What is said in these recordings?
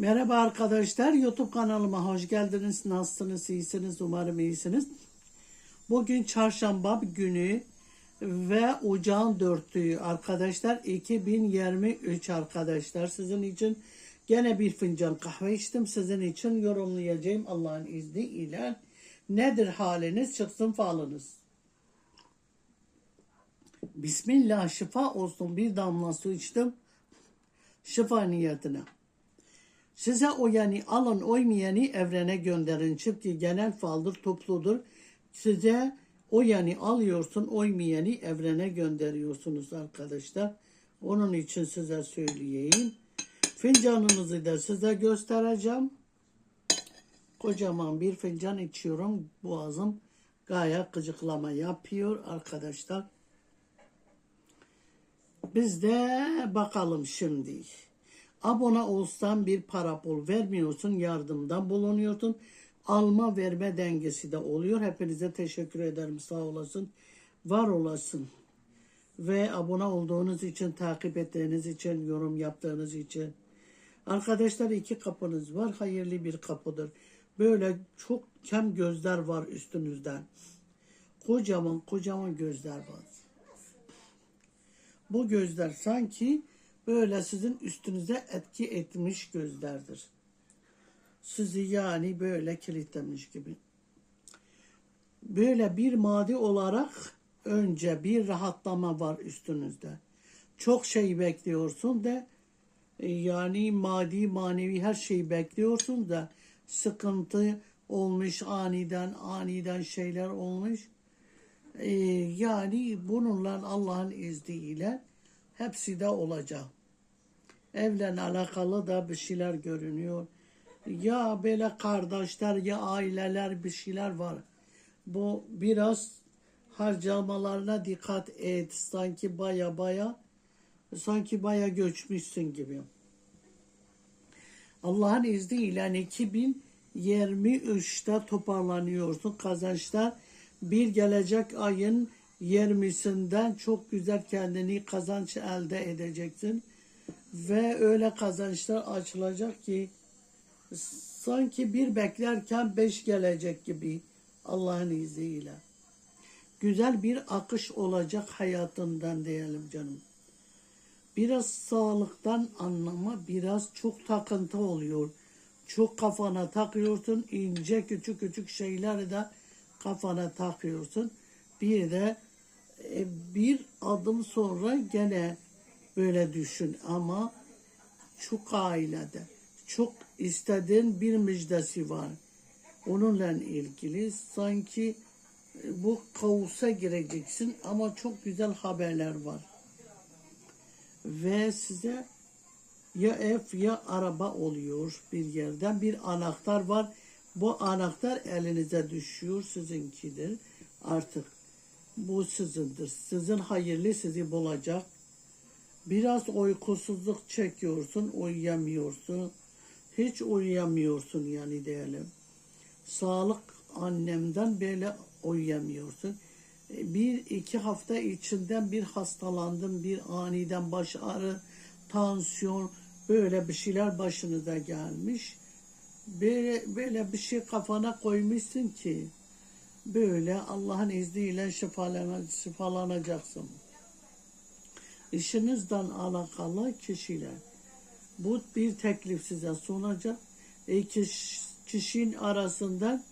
Merhaba arkadaşlar, YouTube kanalıma hoş geldiniz. Nasılsınız, iyisiniz? Umarım iyisiniz. Bugün çarşamba günü ve ocağın dörtlüğü arkadaşlar. 2023 arkadaşlar. Sizin için gene bir fincan kahve içtim. Sizin için yorumlayacağım Allah'ın izniyle. Nedir haliniz? Çıksın falınız. Bismillah şifa olsun bir damla su içtim. Şifa niyetine. Size o yani alın oymayanı evrene gönderin. Çünkü genel faldır, topludur. Size o yani alıyorsun, oymayanı evrene gönderiyorsunuz arkadaşlar. Onun için size söyleyeyim. Fincanınızı da size göstereceğim. Kocaman bir fincan içiyorum. Boğazım gayet gıcıklama yapıyor arkadaşlar. Biz de bakalım şimdi. Abone olsan bir para pul vermiyorsun, yardımdan bulunuyorsun. Alma verme dengesi de oluyor. Hepinize teşekkür ederim. Sağ olasın. Var olasın. Ve abone olduğunuz için, takip ettiğiniz için, yorum yaptığınız için. Arkadaşlar iki kapınız var. Hayırlı bir kapıdır. Böyle çok kem gözler var üstünüzden. Kocaman kocaman gözler var. Bu gözler sanki böyle sizin üstünüze etki etmiş gözlerdir. Sizi yani böyle kilitlemiş gibi. Böyle bir maddi olarak önce bir rahatlama var üstünüzde. Çok şey bekliyorsun da e, yani maddi manevi her şeyi bekliyorsun da sıkıntı olmuş aniden aniden şeyler olmuş. Ee, yani bununla Allah'ın izniyle hepsi de olacak. Evle alakalı da bir şeyler görünüyor. Ya böyle kardeşler ya aileler bir şeyler var. Bu biraz harcamalarına dikkat et. Sanki baya baya sanki baya göçmüşsün gibi. Allah'ın izniyle 2023'te toparlanıyorsun. Kazançlar bir gelecek ayın 20'sinden çok güzel kendini kazanç elde edeceksin. Ve öyle kazançlar açılacak ki sanki bir beklerken beş gelecek gibi Allah'ın izniyle. Güzel bir akış olacak hayatından diyelim canım. Biraz sağlıktan anlama, biraz çok takıntı oluyor. Çok kafana takıyorsun, ince küçük küçük şeyleri de kafana takıyorsun. Bir de e, bir adım sonra gene böyle düşün ama çok ailede çok istediğin bir müjdesi var. Onunla ilgili sanki e, bu kaosa gireceksin ama çok güzel haberler var. Ve size ya ev ya araba oluyor bir yerden bir anahtar var. Bu anahtar elinize düşüyor sizinkidir artık. Bu sizindir. Sizin hayırlı sizi bulacak. Biraz uykusuzluk çekiyorsun, uyuyamıyorsun. Hiç uyuyamıyorsun yani diyelim. Sağlık annemden böyle uyuyamıyorsun. Bir iki hafta içinden bir hastalandım, bir aniden baş ağrı, tansiyon, böyle bir şeyler başınıza gelmiş. Böyle, böyle bir şey kafana koymuşsun ki böyle Allah'ın izniyle şifalana, şifalanacaksın. İşinizden alakalı kişiler. Bu bir teklif size sunacak. İki kişinin arasında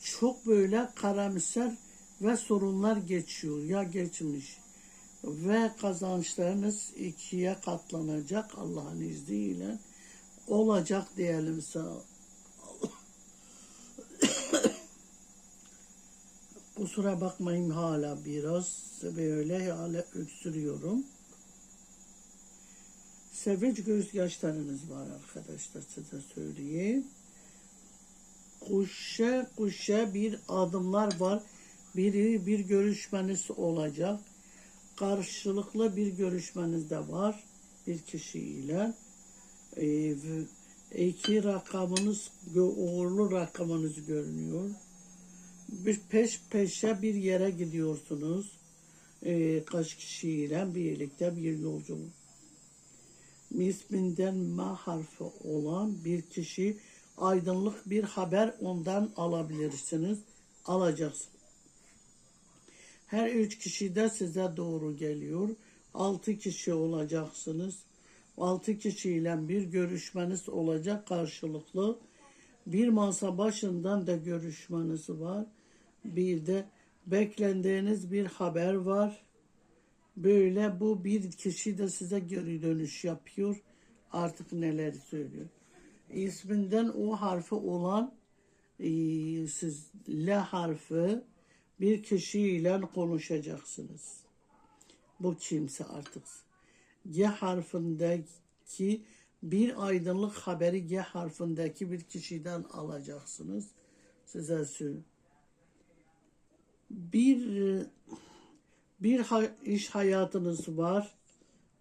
çok böyle karamsar ve sorunlar geçiyor ya geçmiş. Ve kazançlarınız ikiye katlanacak Allah'ın izniyle. Olacak diyelim sana. Kusura bakmayın hala biraz böyle hala öksürüyorum. Sevinç gözyaşlarınız var arkadaşlar size söyleyeyim. Kuşa kuşa bir adımlar var. Biri bir görüşmeniz olacak. Karşılıklı bir görüşmeniz de var bir kişiyle. Ee, iki rakamınız uğurlu rakamınız görünüyor peş peşe bir yere gidiyorsunuz. Ee, kaç kişiyle birlikte bir yolculuk. isminden ma harfi olan bir kişi aydınlık bir haber ondan alabilirsiniz. Alacaksınız. Her üç kişi de size doğru geliyor. Altı kişi olacaksınız. Altı kişiyle bir görüşmeniz olacak karşılıklı. Bir masa başından da görüşmeniz var. Bir de beklendiğiniz bir haber var. Böyle bu bir kişi de size geri dönüş yapıyor. Artık neler söylüyor. İsminden o harfi olan e, siz L harfi bir kişiyle konuşacaksınız. Bu kimse artık. G harfindeki bir aydınlık haberi G harfindeki bir kişiden alacaksınız. Size söylüyorum. Bir bir ha- iş hayatınız var.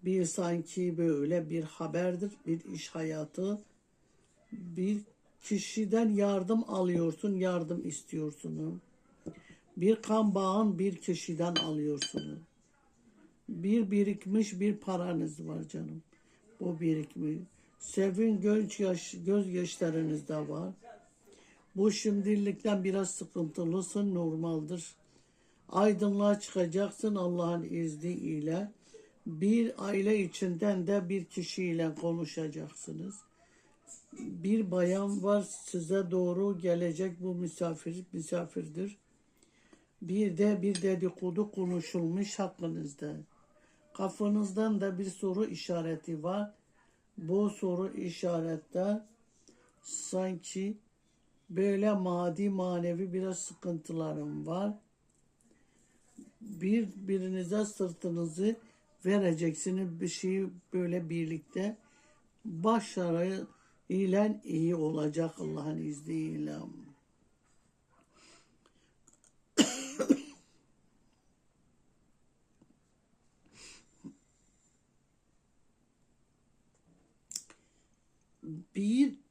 Bir sanki böyle bir haberdir, bir iş hayatı. Bir kişiden yardım alıyorsun, yardım istiyorsun. Bir kan bağın bir kişiden alıyorsun. Bir birikmiş bir paranız var canım. Bu birikmiş. Sevin göz, yaş, göz yaşlarınız da var. Bu şimdilikten biraz sıkıntılısın, normaldir. Aydınlığa çıkacaksın Allah'ın izniyle. Bir aile içinden de bir kişiyle konuşacaksınız. Bir bayan var size doğru gelecek bu misafir misafirdir. Bir de bir dedikodu konuşulmuş hakkınızda. Kafanızdan da bir soru işareti var. Bu soru işarette sanki böyle maddi manevi biraz sıkıntılarım var. Birbirinize sırtınızı vereceksiniz bir şey böyle birlikte başarı ile iyi olacak Allah'ın izniyle. bir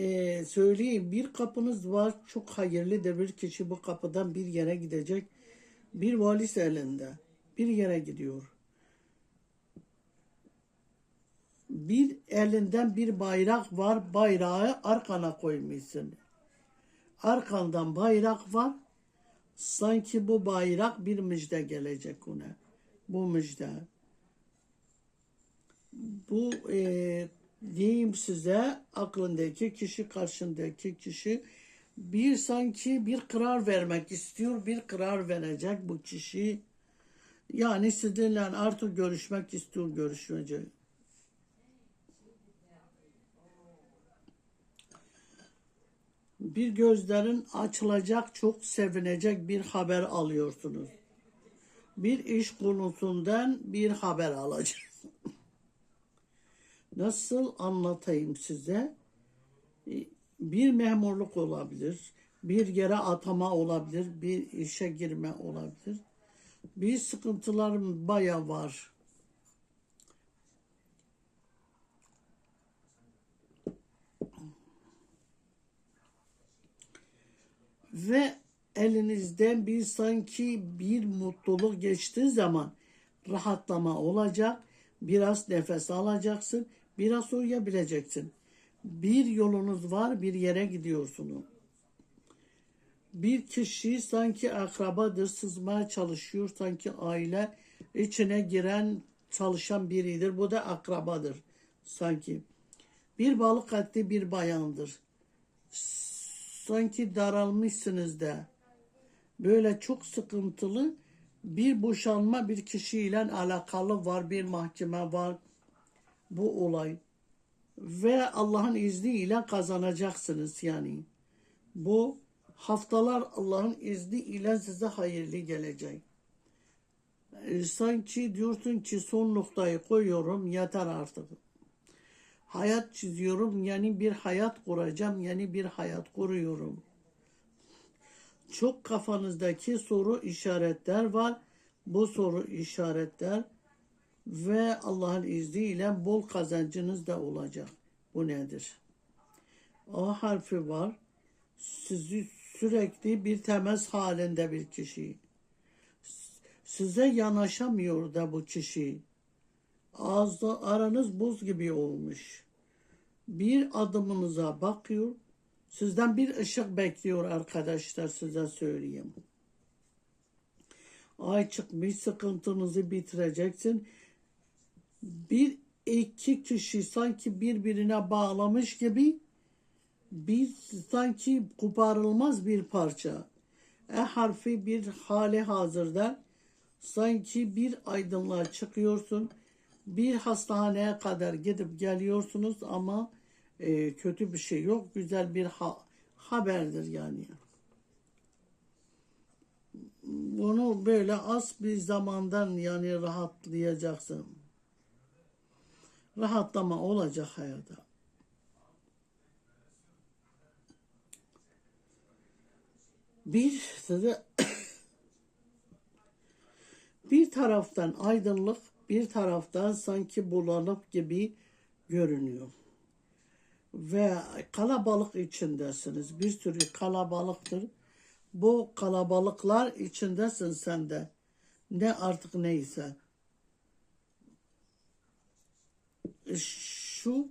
e, söyleyeyim. Bir kapınız var çok hayırlıdır bir kişi bu kapıdan bir yere gidecek. Bir valis elinde bir yere gidiyor. Bir elinden bir bayrak var bayrağı arkana koymuşsun. Arkandan bayrak var. Sanki bu bayrak bir müjde gelecek ona. Bu müjde. Bu e, diyeyim size aklındaki kişi karşındaki kişi bir sanki bir karar vermek istiyor bir karar verecek bu kişi yani sizinle artık görüşmek istiyor görüşmeyecek. Bir gözlerin açılacak çok sevinecek bir haber alıyorsunuz. Bir iş konusundan bir haber alacaksınız. Nasıl anlatayım size? Bir memurluk olabilir, bir yere atama olabilir, bir işe girme olabilir. Bir sıkıntılarım baya var. Ve elinizden bir sanki bir mutluluk geçtiği zaman rahatlama olacak. Biraz nefes alacaksın. Biraz uyuyabileceksin. Bir yolunuz var, bir yere gidiyorsunuz. Bir kişi sanki akrabadır, sızmaya çalışıyor, sanki aile içine giren, çalışan biridir. Bu da akrabadır sanki. Bir balık etli bir bayandır. Sanki daralmışsınız da. Böyle çok sıkıntılı bir boşanma bir kişiyle alakalı var, bir mahkeme var bu olay. Ve Allah'ın izniyle kazanacaksınız yani. Bu haftalar Allah'ın izniyle size hayırlı gelecek. E, Sanki diyorsun ki son noktayı koyuyorum yeter artık. Hayat çiziyorum yani bir hayat kuracağım yani bir hayat kuruyorum. Çok kafanızdaki soru işaretler var. Bu soru işaretler ve Allah'ın izniyle bol kazancınız da olacak. Bu nedir? A harfi var. Sizi sürekli bir temel halinde bir kişi. Size yanaşamıyor da bu kişi. Ağızda aranız buz gibi olmuş. Bir adımınıza bakıyor. Sizden bir ışık bekliyor arkadaşlar size söyleyeyim. Ay çıkmış sıkıntınızı bitireceksin. Bir iki kişi sanki birbirine bağlamış gibi bir sanki koparılmaz bir parça. E harfi bir hali hazırda sanki bir aydınlığa çıkıyorsun. Bir hastaneye kadar gidip geliyorsunuz ama e, kötü bir şey yok. Güzel bir ha- haberdir yani. Bunu böyle az bir zamandan yani rahatlayacaksın. Rahatlama olacak hayata. Bir size bir taraftan aydınlık, bir taraftan sanki bulanık gibi görünüyor. Ve kalabalık içindesiniz. Bir sürü kalabalıktır. Bu kalabalıklar içindesin sen de. Ne artık neyse. Şu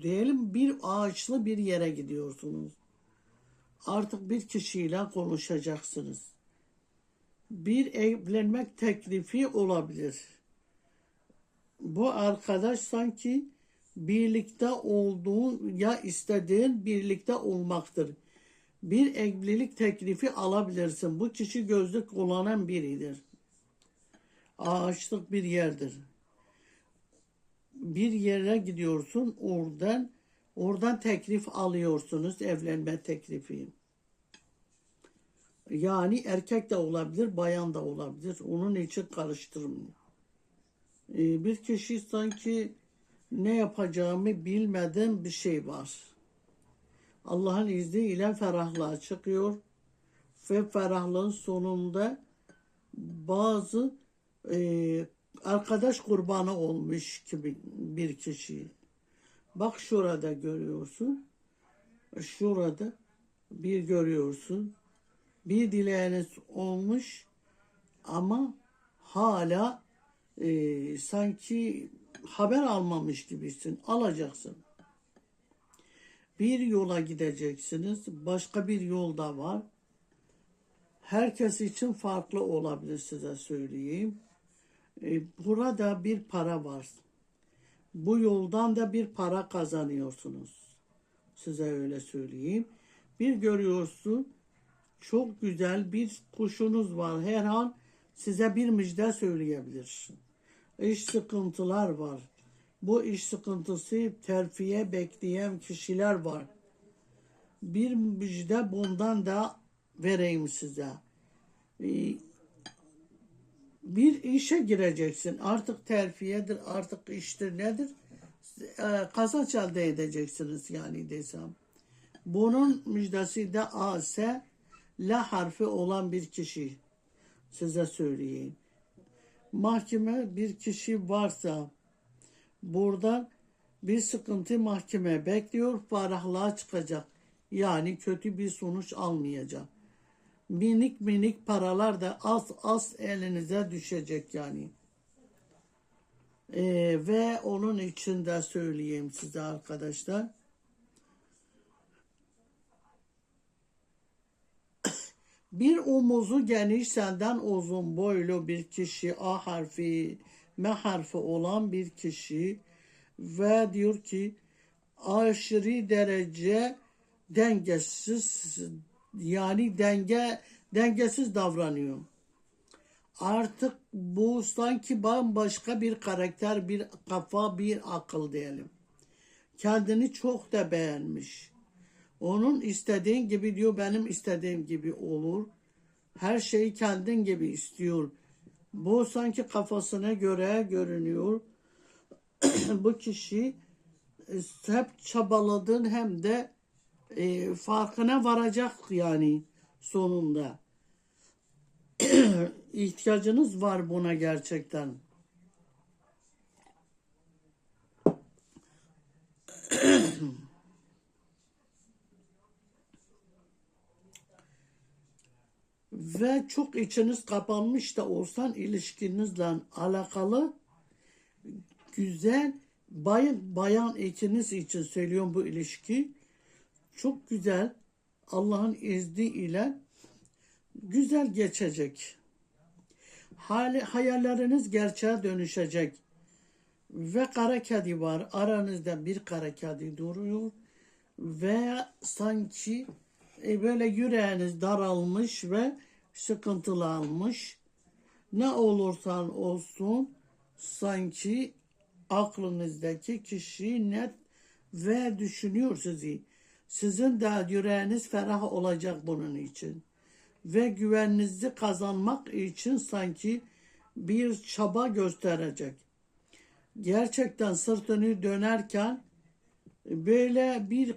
diyelim bir ağaçlı bir yere gidiyorsunuz. Artık bir kişiyle konuşacaksınız. Bir evlenmek teklifi olabilir. Bu arkadaş sanki birlikte olduğun ya istediğin birlikte olmaktır. Bir evlilik teklifi alabilirsin. Bu kişi gözlük kullanan biridir. Ağaçlık bir yerdir. Bir yere gidiyorsun oradan oradan teklif alıyorsunuz evlenme teklifi. Yani erkek de olabilir, bayan da olabilir. Onun için karıştırmayın. Ee, bir kişi sanki ne yapacağımı bilmeden bir şey var. Allah'ın izniyle ferahlığa çıkıyor ve ferahlığın sonunda bazı e, arkadaş kurbanı olmuş gibi bir kişi. Bak şurada görüyorsun. Şurada bir görüyorsun. Bir dileğiniz olmuş ama hala e, sanki haber almamış gibisin. Alacaksın. Bir yola gideceksiniz. Başka bir yol da var. Herkes için farklı olabilir size söyleyeyim. E, burada bir para var. Bu yoldan da bir para kazanıyorsunuz. Size öyle söyleyeyim. Bir görüyorsun çok güzel bir kuşunuz var. Her an size bir müjde söyleyebilir. İş sıkıntılar var. Bu iş sıkıntısı terfiye bekleyen kişiler var. Bir müjde bundan da vereyim size. Bir işe gireceksin. Artık terfiyedir, artık iştir nedir? Ee, Kazanç elde edeceksiniz yani desem. Bunun müjdesi de A, S, L harfi olan bir kişi. Size söyleyeyim. Mahkeme bir kişi varsa buradan bir sıkıntı mahkeme bekliyor, ferahlığa çıkacak. Yani kötü bir sonuç almayacak. Minik minik paralar da az az elinize düşecek yani. Ee, ve onun için de söyleyeyim size arkadaşlar. Bir omuzu geniş senden uzun boylu bir kişi A harfi M harfi olan bir kişi ve diyor ki aşırı derece dengesiz yani denge dengesiz davranıyor. Artık bu sanki bambaşka bir karakter, bir kafa, bir akıl diyelim. Kendini çok da beğenmiş. Onun istediğin gibi diyor benim istediğim gibi olur. Her şeyi kendin gibi istiyor. Bu sanki kafasına göre görünüyor. Bu kişi e, hep çabaladın hem de e, farkına varacak yani sonunda. İhtiyacınız var buna gerçekten. ve çok içiniz kapanmış da olsan ilişkinizle alakalı güzel bayan, bayan ikiniz için söylüyorum bu ilişki. Çok güzel Allah'ın izniyle güzel geçecek. Hali, hayalleriniz gerçeğe dönüşecek. Ve kara kedi var. Aranızda bir kara kedi duruyor. Ve sanki e, böyle yüreğiniz daralmış ve sıkıntılı almış. Ne olursan olsun sanki aklınızdaki kişi net ve düşünüyor sizi. Sizin de yüreğiniz ferah olacak bunun için. Ve güveninizi kazanmak için sanki bir çaba gösterecek. Gerçekten sırtını dönerken böyle bir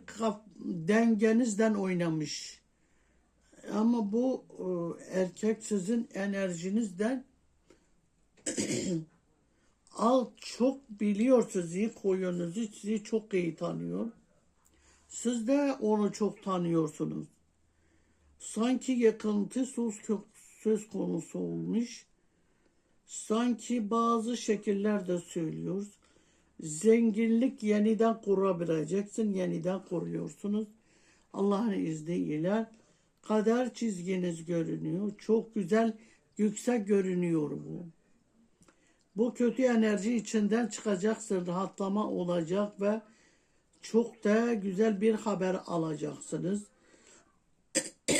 dengenizden oynamış. Ama bu e, erkek sizin enerjinizden al çok biliyor sizi, koyunuzu sizi çok iyi tanıyor. Siz de onu çok tanıyorsunuz. Sanki yakıntı söz, söz konusu olmuş. Sanki bazı şekiller de söylüyoruz. Zenginlik yeniden kurabileceksin, yeniden kuruyorsunuz. Allah'ın izniyle kader çizginiz görünüyor. Çok güzel, yüksek görünüyor bu. Bu kötü enerji içinden çıkacaksın, rahatlama olacak ve çok da güzel bir haber alacaksınız.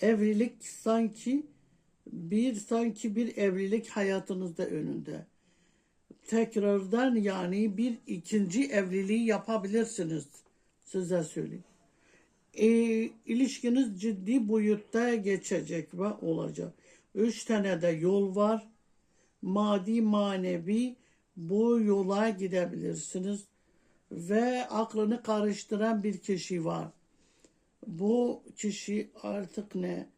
evlilik sanki bir sanki bir evlilik hayatınızda önünde. Tekrardan yani bir ikinci evliliği yapabilirsiniz. Size söyleyeyim. E, ilişkiniz ciddi boyutta geçecek ve olacak. Üç tane de yol var. Maddi manevi bu yola gidebilirsiniz. Ve aklını karıştıran bir kişi var. Bu kişi artık ne?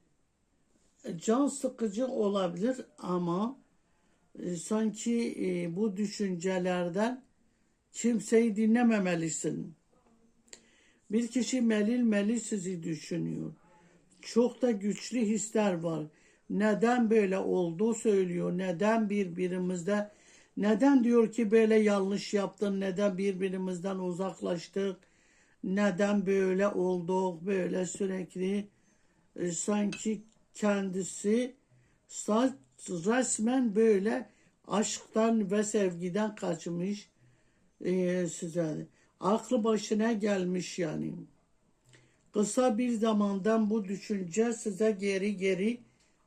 Can sıkıcı olabilir ama e, sanki e, bu düşüncelerden kimseyi dinlememelisin. Bir kişi melil melil sizi düşünüyor. Çok da güçlü hisler var. Neden böyle oldu söylüyor. Neden birbirimizde neden diyor ki böyle yanlış yaptın? Neden birbirimizden uzaklaştık? Neden böyle olduk? Böyle sürekli e, sanki kendisi resmen böyle aşktan ve sevgiden kaçmış e, size. Aklı başına gelmiş yani. Kısa bir zamandan bu düşünce size geri geri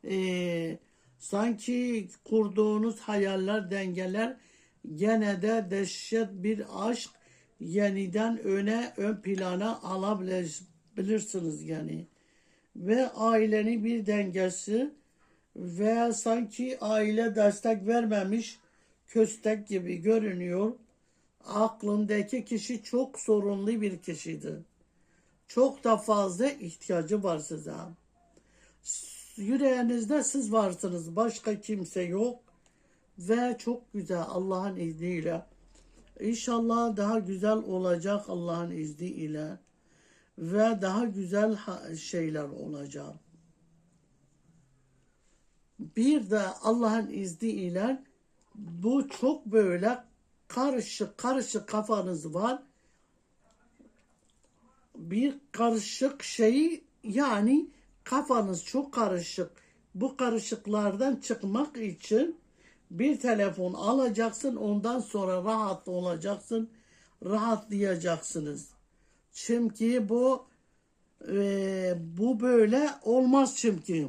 e, sanki kurduğunuz hayaller, dengeler gene de dehşet bir aşk yeniden öne ön plana alabilirsiniz yani. Ve ailenin bir dengesi ve sanki aile destek vermemiş köstek gibi görünüyor. Aklındaki kişi çok sorunlu bir kişiydi. Çok da fazla ihtiyacı var size. Yüreğinizde siz varsınız. Başka kimse yok. Ve çok güzel Allah'ın izniyle. İnşallah daha güzel olacak Allah'ın izniyle. Ve daha güzel şeyler olacak. Bir de Allah'ın izniyle bu çok böyle karışık karışık kafanız var. Bir karışık şeyi yani kafanız çok karışık. Bu karışıklardan çıkmak için bir telefon alacaksın ondan sonra rahat olacaksın. Rahatlayacaksınız. Çünkü bu e, bu böyle olmaz çünkü.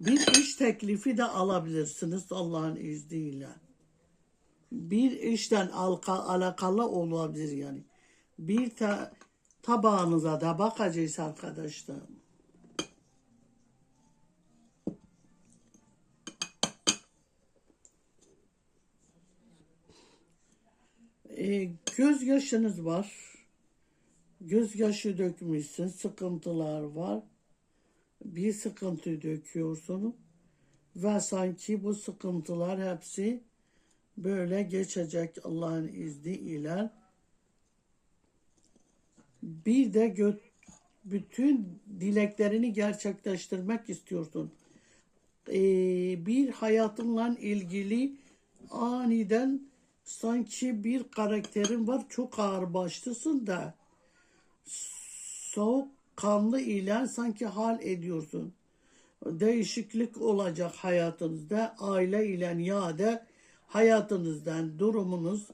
Bir iş teklifi de alabilirsiniz Allah'ın izniyle. Bir işten alakalı olabilir yani. Bir ta, tabağınıza da bakacağız arkadaşlar. E, gözyaşınız var. Gözyaşı dökmüşsün, sıkıntılar var. Bir sıkıntı döküyorsun ve sanki bu sıkıntılar hepsi böyle geçecek Allah'ın izniyle. Bir de gö- bütün dileklerini gerçekleştirmek istiyorsun. Ee, bir hayatınla ilgili aniden sanki bir karakterin var çok ağır başlısın da soğuk kanlı ile sanki hal ediyorsun. Değişiklik olacak hayatınızda aile ile ya da hayatınızdan durumunuz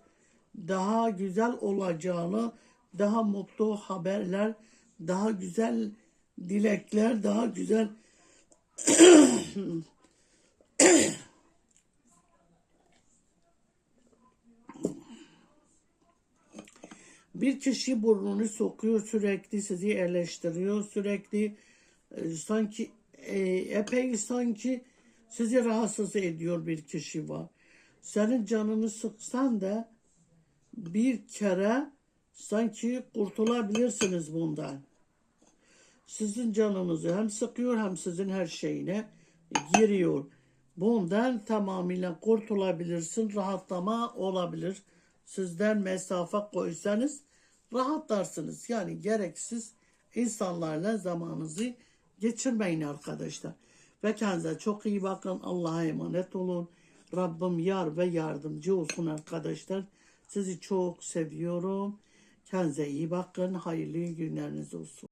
daha güzel olacağını, daha mutlu haberler, daha güzel dilekler, daha güzel bir kişi burnunu sokuyor sürekli sizi eleştiriyor sürekli e, sanki e, epey sanki sizi rahatsız ediyor bir kişi var. Senin canını sıksan da bir kere sanki kurtulabilirsiniz bundan. Sizin canınızı hem sıkıyor hem sizin her şeyine giriyor. Bundan tamamıyla kurtulabilirsin. Rahatlama olabilir. Sizden mesafe koysanız rahatlarsınız. Yani gereksiz insanlarla zamanınızı geçirmeyin arkadaşlar. Ve kendinize çok iyi bakın. Allah'a emanet olun. Rabbim yar ve yardımcı olsun arkadaşlar. Sizi çok seviyorum. Kendinize iyi bakın. Hayırlı günleriniz olsun.